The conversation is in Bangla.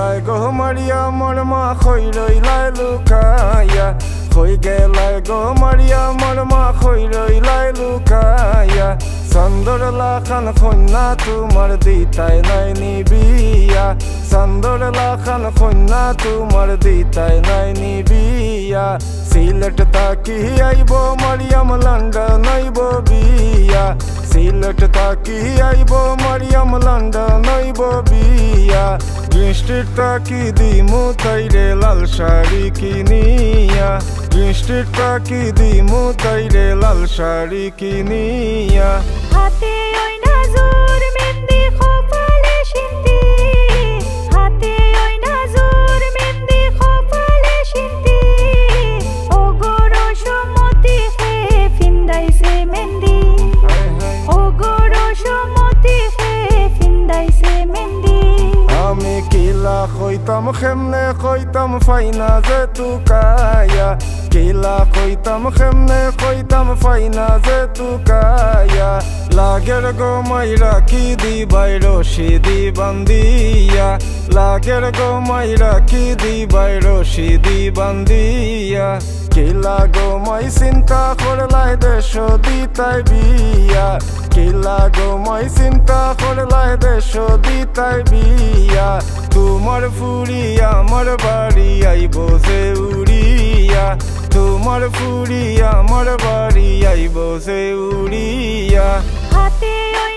lại có Maria Mama khôi rồi lại Lucaia khôi ghé lại có Maria Mama khôi rồi lại Lucaia Sandor la khăn khôi na tu mar di tai nai ni bia Sandor la khăn khôi na tu mar di tai nai ni bia Silat ta ki ai bo Maria Mlanda nai bo bia Silat ta ki ai bo Maria Mlanda nai bo bia বৃষ্টির তাকি দিমু তাইরে লাল শাড়ি কিনিয়া। বৃষ্টির তাকি দিমু তাইরে লাল শাড়ি কিনিয়া। হাতে ওই কইতাম, খেমনে কইতাম, ফাইনা যে তুকায়া কিলা কইতাম, খেমনে কইতাম, ফাইনা যে তুকায়া লাগের গো মাইরা কি দিবাই রশি দি বান্দিয়া লাগের গো মাইরা কি দিবাই রশি দি বান্দিয়া কিলা গো মাই চিন্তা করলাই দেশ দিতাই বিয়া। কিলা গো মাই চিন্তা করলাই দেশ দিতাই বিয়া। তোমার ফুরিয়া আমার বাড়ি আইব যে উড়িয়া তোমার ফুরিয়া আমার বাড়ি আইব সে উড়িয়া হাতে ওই